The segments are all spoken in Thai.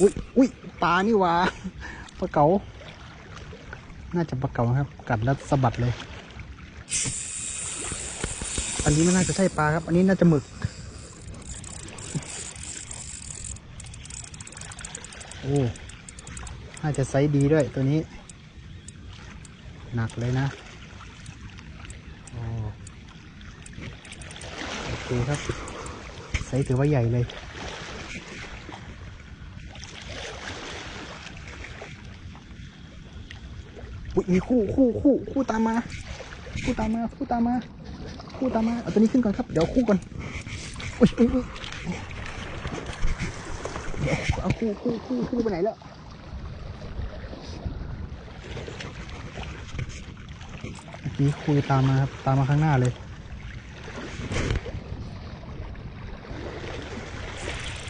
อุ้ยอุ้ยปลานี่หว่าปลาเก๋าน่าจะปลาเก๋าครับ กัดแล้วสะบัดเลย อันนี้ไม่น่าจะใช่ปลาครับ อันนี้น่าจะหมึก โอ้น่าจะไซส์ดีด้วยตัวนี้ หนักเลยนะโอ้โอเคครับไซส์ถือว่าใหญ่เลย อุ๊ย มีคู่คู่คู่คู่ตามมา คู่ตามมา คู่ตามมา คู่ตามมา เอาตัวนี้ขึ้นก่อนครับ เดี๋ยวคู่ก่อนอุ้ยอุ้ยอุ้ยเดี๋ยวเอาคู่คู่คู่คู่ไปไหนแล้วเมื่อกี้คุยตามมาครับ ตามมาข้างหน้าเลย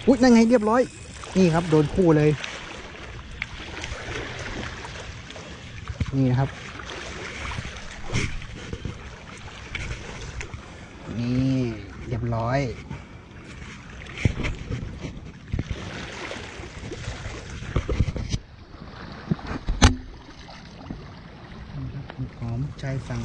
อุ๊ยนั่นไงเรียบร้อย นี่ครับ โดนคู่เลย นี่นะครับ นี่เรียบร้อยหอมใจสั่ง